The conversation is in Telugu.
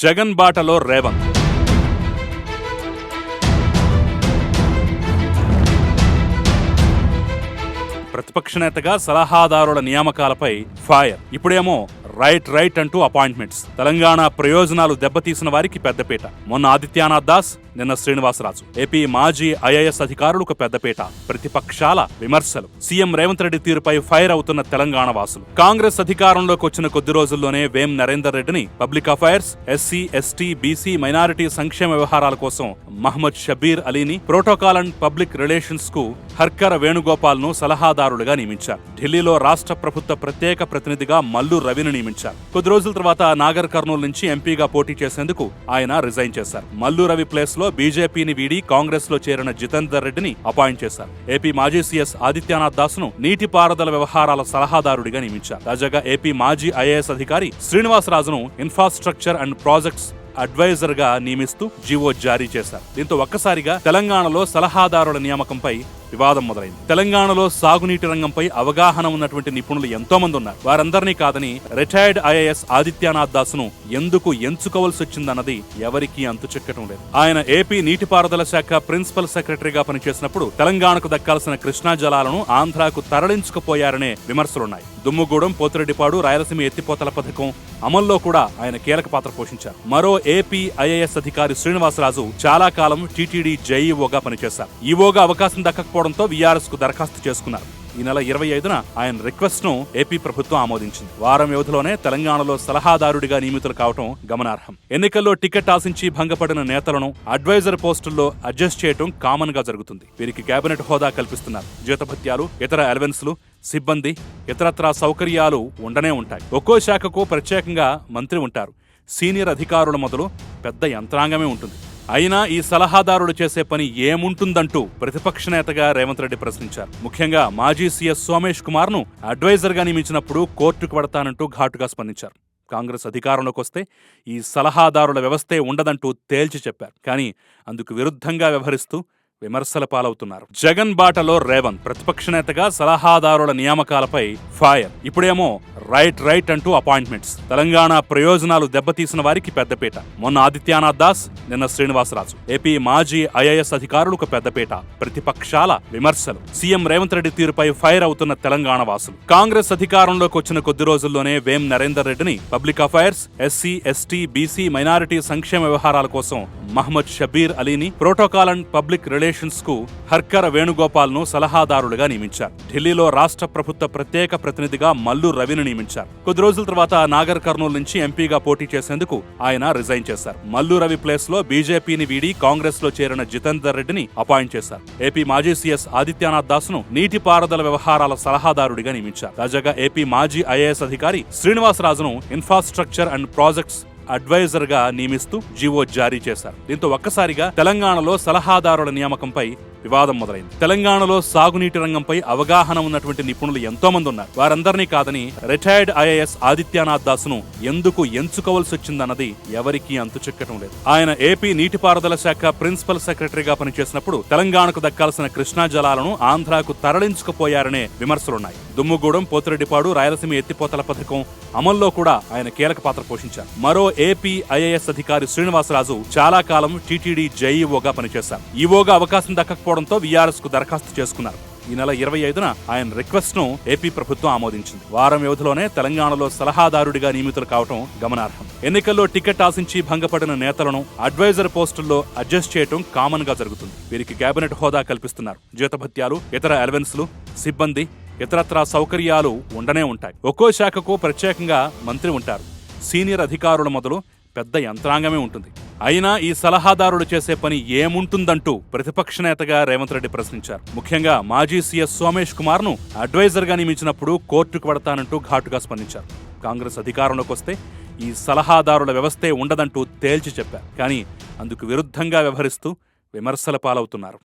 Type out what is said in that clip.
జగన్ బాటలో రేవంత్. ప్రతిపక్ష నేతగా సలహాదారుల నియామకాలపై ఫైర్. ఇప్పుడేమో రైట్ రైట్ అంటూ అపాయింట్మెంట్స్. తెలంగాణ ప్రయోజనాలు దెబ్బతీసిన వారికి పెద్దపేట. మొన్న ఆదిత్యనాథ్ దాస్ నిన్న శ్రీనివాసరాజు. ఏపీ మాజీ ఐఏఎస్ అధికారులకు పెద్దపేట. ప్రతిపక్షాల విమర్శలు. సీఎం రేవంత్ రెడ్డి తీరుపై ఫైర్ అవుతున్న తెలంగాణ వాసులు. కాంగ్రెస్ అధికారంలోకి వచ్చిన కొద్ది రోజుల్లోనే వేం నరేందర్ రెడ్డిని public affairs SC ST BC minority సంక్షేమ వ్యవహారాల కోసం మహమ్మద్ షబీర్ అలీని ప్రోటోకాల్ అండ్ పబ్లిక్ రిలేషన్స్కు హర్కర వేణుగోపాల్ను సలహాదారులుగా నియమించారు. ఢిల్లీలో రాష్ట్ర ప్రభుత్వ ప్రత్యేక ప్రతినిధిగా మల్లు రవిని నియమించారు. కొద్ది రోజుల తర్వాత నాగర్ కర్నూలు నుంచి ఎంపీగా పోటీ చేసేందుకు ఆయన రిజైన్ చేశారు. మల్లు రవి ప్లేస్లో బీజేపీని వీడి కాంగ్రెస్లో చేరిన జితేందర్ రెడ్డిని అపాయింట్ చేశారు. ఏపీ మాజీ సీఎస్ ఆదిత్యనాథ్ దాస్ను నీటిపారుదల వ్యవహారాల సలహాదారుడిగా నియమించారు. తాజాగా ఏపీ మాజీ ఐఏఎస్ అధికారి శ్రీనివాసరాజును ఇన్ఫ్రాస్ట్రక్చర్ అండ్ ప్రాజెక్ట్స్ అడ్వైజర్గా నియమిస్తూ జీవో జారీ చేశారు. దీంతో ఒక్కసారిగా తెలంగాణలో సలహాదారుల నియామకంపై వివాదం మొదలైంది. తెలంగాణలో సాగునీటి రంగంపై అవగాహన ఉన్నటువంటి నిపుణులు ఎంతో మంది ఉన్నారు. వారందరినీ కాదని రిటైర్డ్ ఐఏఎస్ ఆదిత్యనాథ్ దాస్ను ఎందుకు ఎంచుకోవాల్సి వచ్చిందన్నది ఎవరికీ అంతు చెక్కటం లేదు. ఆయన ఏపీ నీటిపారుదల శాఖ ప్రిన్సిపల్ సెక్రటరీగా పనిచేసినప్పుడు తెలంగాణకు దక్కాల్సిన కృష్ణా జలాలను ఆంధ్రాకు తరలించుకుపోయారనే విమర్శలున్నాయి. దుమ్ముగూడెం పోతిరెడ్డిపాడు రాయలసీమ ఎత్తిపోతల పథకం అమల్లో కూడా ఆయన కీలక పాత్ర పోషించారు. మరో ఏపీ ఐఏఎస్ అధికారి శ్రీనివాసరాజు చాలా కాలం టీటీడీ జేఈఓగా పనిచేశారు. ఈఓగా అవకాశం దక్కకపోవడంతో వీఆర్ఎస్కు దరఖాస్తు చేసుకున్నారు. ఈ నెల ఇరవై ఐదున ఆయన రిక్వెస్ట్ను ఏపీ ప్రభుత్వం ఆమోదించింది. వారం వ్యవధిలోనే తెలంగాణలో సలహాదారుడిగా నియమితులు కావటం గమనార్హం. ఎన్నికల్లో టికెట్ ఆశించి భంగపడిన నేతలను అడ్వైజర్ పోస్టుల్లో అడ్జస్ట్ చేయడం కామన్గా జరుగుతుంది. వీరికి కేబినెట్ హోదా కల్పిస్తున్నారు. జీతభత్యాలు ఇతర అలవెన్స్లు సిబ్బంది ఇతరత్రా సౌకర్యాలు ఉండనే ఉంటాయి. ఒక్కో శాఖకు ప్రత్యేకంగా మంత్రి ఉంటారు. సీనియర్ అధికారుల మొదలు పెద్ద యంత్రాంగమే ఉంటుంది. అయినా ఈ సలహాదారుడు చేసే పని ఏముంటుందంటూ ప్రతిపక్ష నేతగా రేవంత్ రెడ్డి ప్రశ్నించారు. ముఖ్యంగా మాజీ సీఎస్ సోమేష్ కుమార్ను అడ్వైజర్గా నియమించినప్పుడు కోర్టుకు పడతానంటూ ఘాటుగా స్పందించారు. కాంగ్రెస్ అధికారంలోకి వస్తే ఈ సలహాదారుల వ్యవస్థే ఉండదంటూ తేల్చి చెప్పారు. కానీ అందుకు విరుద్ధంగా వ్యవహరిస్తూ విమర్శల పాలవుతున్నారు. జగన్ బాటలో రేవంత్ ప్రతిపక్ష నేతగా సలహాదారుల నియామకాలపై ఫైర్. ఇప్పుడేమో రైట్ రైట్ అంటూ అపాయింట్మెంట్స్. తెలంగాణ ప్రయోజనాలు దెబ్బతీసిన వారికి పెద్దపీట. మొన్న ఆదిత్యనాథ్ దాస్ నిన్న శ్రీనివాసరాజు. ఏపీ మాజీ ఐఏఎస్ అధికారులకు పెద్దపీట. ప్రతిపక్షాల విమర్శలు. సీఎం రేవంత్ రెడ్డి తీరుపై ఫైర్ అవుతున్న తెలంగాణ వాసులు. కాంగ్రెస్ అధికారంలోకి వచ్చిన కొద్ది రోజుల్లోనే వేం నరేందర్ రెడ్డిని public affairs SC ST BC minority సంక్షేమ వ్యవహారాల కోసం మహమ్మద్ షబీర్ అలీని ప్రోటోకాల్ అండ్ పబ్లిక్ రిలేషన్స్కు హర్కర వేణుగోపాల్ను సలహాదారుడుగా నియమించారు. ఢిల్లీలో రాష్ట్ర ప్రభుత్వ ప్రత్యేక ప్రతినిధిగా మల్లు రవిని నియమించారు. కొద్ది రోజుల తర్వాత నాగర్ కర్నూలు నుంచి ఎంపీగా పోటీ చేసేందుకు ఆయన రిజైన్ చేశారు. మల్లు రవి ప్లేస్లో బీజేపీని వీడి కాంగ్రెస్లో చేరిన జితేందర్ రెడ్డిని అపాయింట్ చేశారు. ఏపీ మాజీ సీఎస్ ఆదిత్యనాథ్ దాస్ను నీటిపారుదల వ్యవహారాల సలహాదారుడిగా నియమించారు. తాజాగా ఏపీ మాజీ ఐఏఎస్ అధికారి శ్రీనివాసరాజును ఇన్ఫ్రాస్ట్రక్చర్ అండ్ ప్రాజెక్ట్స్ అడ్వైజర్గా నియమిస్తూ జీవో జారీ చేశారు. దీంతో ఒక్కసారిగా తెలంగాణలో సలహాదారుల నియామకంపై వివాదం మొదలైంది. తెలంగాణలో సాగునీటి రంగంపై అవగాహన ఉన్నటువంటి నిపుణులు ఎంతో మంది ఉన్నారు. వారందరినీ కాదని రిటైర్డ్ ఐఏఎస్ ఆదిత్యనాథ్ దాస్ను ఎందుకు ఎంచుకోవాల్సి వచ్చిందన్నది ఎవరికీ అంతు చెక్కటం లేదు. ఆయన ఏపీ నీటిపారుదల శాఖ ప్రిన్సిపల్ సెక్రటరీగా పనిచేసినప్పుడు తెలంగాణకు దక్కాల్సిన కృష్ణా జలాలను ఆంధ్రాకు తరలించుకుపోయారనే విమర్శలున్నాయి. దుమ్ముగూడెం పోతిరెడ్డిపాడు రాయలసీమ ఎత్తిపోతల పథకం అమల్లో కూడా ఆయన కీలక పాత్ర పోషించారు. మరో ఏపీ ఐఏఎస్ అధికారి శ్రీనివాసరాజు చాలా కాలం టీటీడీ జేఈఓగా పనిచేశారు. ఈవోగా అవకాశం లేకపోవడంతో వీఆర్ఎస్కు దరఖాస్తు చేసుకున్నారు. ఈ నెల ఇరవై ఐదున ఆయన రిక్వెస్ట్ను ఏపీ ప్రభుత్వం ఆమోదించింది. వారం వ్యవధిలోనే తెలంగాణలో సలహాదారుడిగా నియమితులు కావటం గమనార్హం. ఎన్నికల్లో టికెట్ ఆశించి భంగపడిన నేతలను అడ్వైజర్ పోస్టుల్లో అడ్జస్ట్ చేయడం కామన్గా జరుగుతుంది. వీరికి కేబినెట్ హోదా కల్పిస్తున్నారు. జీతభత్యాలు ఇతర అలవెన్స్లు సిబ్బంది ఇతరత్రా సౌకర్యాలు ఉండనే ఉంటాయి. ఒక్కో శాఖకు ప్రత్యేకంగా మంత్రి ఉంటారు. సీనియర్ అధికారుల మొదలు పెద్ద యంత్రాంగమే ఉంటుంది. అయినా ఈ సలహాదారుడు చేసే పని ఏముంటుందంటూ ప్రతిపక్ష నేతగా రేవంత్ రెడ్డి ప్రశ్నించారు. ముఖ్యంగా మాజీ సీఎస్ సోమేష్ కుమార్ను అడ్వైజర్గా నియమించినప్పుడు కోర్టుకు పడతానంటూ ఘాటుగా స్పందించారు. కాంగ్రెస్ అధికారంలోకి వస్తే ఈ సలహాదారుల వ్యవస్థే ఉండదంటూ తేల్చి చెప్పారు. కానీ అందుకు విరుద్ధంగా వ్యవహరిస్తూ విమర్శల పాలవుతున్నారు.